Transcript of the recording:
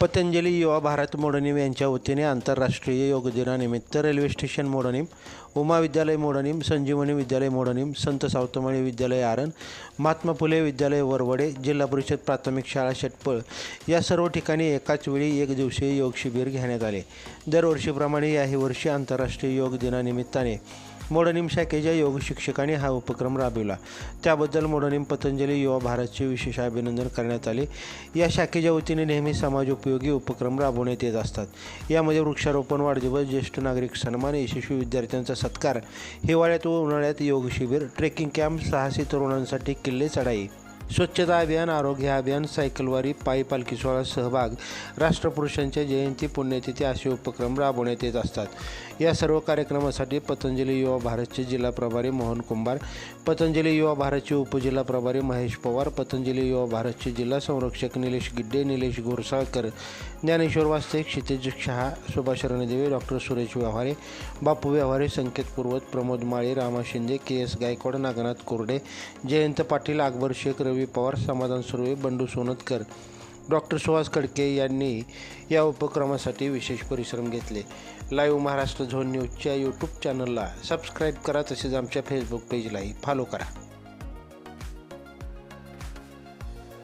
पतंजली युवा भारत मोडनीम यांच्या वतीने आंतरराष्ट्रीय योग दिनानिमित्त रेल्वे स्टेशन मोडनीम उमा विद्यालय मोडनीम संजीवनी विद्यालय मोडनीम संत सावतमणी विद्यालय आरण महात्मा फुले विद्यालय वरवडे जिल्हा परिषद प्राथमिक शाळा शेटपळ या सर्व ठिकाणी एकाच वेळी एक दिवसीय योग शिबिर घेण्यात आले. दरवर्षीप्रमाणे याही वर्षी आंतरराष्ट्रीय योग दिनानिमित्ताने मोडनीम शाखेच्या योग शिक्षकांनी हा उपक्रम राबविला. त्याबद्दल मोडनीम पतंजली युवा भारतचे विशेष अभिनंदन करण्यात आले. या शाखेच्या वतीने नेहमी समाजोपयोगी उपक्रम राबवण्यात येत असतात. यामध्ये वृक्षारोपण वाढदिवस ज्येष्ठ नागरिक सन्मान यशस्वी विद्यार्थ्यांचा सत्कार हिवाळ्यात व उन्हाळ्यात योग शिबिर ट्रेकिंग कॅम्प साहसी तरुणांसाठी किल्ले चढाई स्वच्छता अभियान आरोग्य अभियान सायकलवारी पायी पालखी सोहळा सहभाग राष्ट्रपुरुषांच्या जयंती पुण्यतिथी असे उपक्रम राबवण्यात येत असतात. या सर्व कार्यक्रमासाठी पतंजली युवा भारतचे जिल्हा प्रभारी मोहन कुंभार पतंजली युवा भारतचे उपजिल्हा प्रभारी महेश पवार पतंजली युवा भारतचे जिल्हा संरक्षक Nilesh Gidde Nilesh Gorsalkar Dnyaneshwar Vaste Kshitij Shah Subhash Randeve doctor Suresh Vyavahare Bapu Vyavahare Sanket Purvat Pramod Male Rama Shinde K S Gaikwad Nagnath Korde Jayant Patil Akbar Shaikh Ravi Pawar Samadhan Surve Bandu Sontakkar doctor Suhas Khadke यांनी या उपक्रमासाठी विशेष परिश्रम घेतले. Live Maharashtra zone न्यूजच्या YouTube चॅनलला subscribe करा तसेच आमच्या फेसबुक पेजलाही फॉलो करा.